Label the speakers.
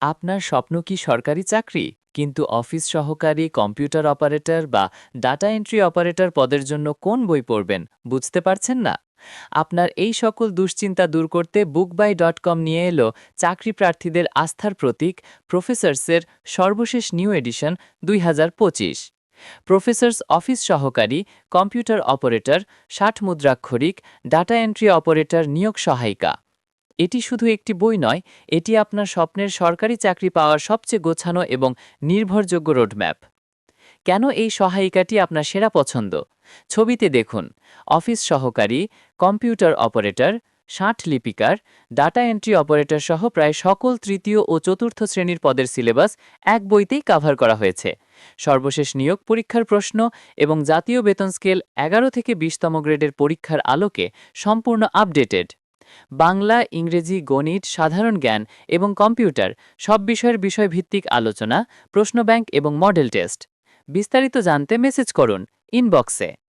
Speaker 1: আপনার স্বপ্ন কি সরকারি চাকরি? কিন্তু অফিস সহকারী, কম্পিউটার অপারেটর বা ডাটা এন্ট্রি অপারেটর পদের জন্য কোন বই পড়বেন, বুঝতে পারছেন না? আপনার এই সকল দুশ্চিন্তা দূর করতে বুকবাই ডট কম নিয়ে এলো চাকরি প্রার্থীদের আস্থার প্রতীক প্রফেসর্সের সর্বশেষ নিউ এডিশন দুই হাজার পঁচিশ। প্রফেসর্স অফিস সহকারী, কম্পিউটার অপারেটর, ষাট মুদ্রাক্ষরিক, ডাটা এন্ট্রি অপারেটর নিয়োগ সহায়িকা। এটি শুধু একটি বই নয়, এটি আপনার স্বপ্নের সরকারি চাকরি পাওয়ার সবচেয়ে গোছানো এবং নির্ভরযোগ্য রোডম্যাপ। কেন এই সহায়িকাটি আপনার সেরা পছন্দ? ছবিতে দেখুন, অফিস সহকারী, কম্পিউটার অপারেটর, ষাট লিপিকার, ডাটা এন্ট্রি অপারেটর সহ প্রায় সকল তৃতীয় ও চতুর্থ শ্রেণির পদের সিলেবাস এক বইতেই কাভার করা হয়েছে। সর্বশেষ নিয়োগ পরীক্ষার প্রশ্ন এবং জাতীয় বেতন স্কেল এগারো থেকে বিশতম গ্রেডের পরীক্ষার আলোকে সম্পূর্ণ আপডেটেড। বাংলা, ইংরেজি, গণিত, সাধারণ জ্ঞান এবং কম্পিউটার সব বিষয়ের বিষয়ভিত্তিক আলোচনা প্রশ্ন ব্যাংক এবং মডেল টেস্ট। বিস্তারিত জানতে মেসেজ করুন ইনবক্সে।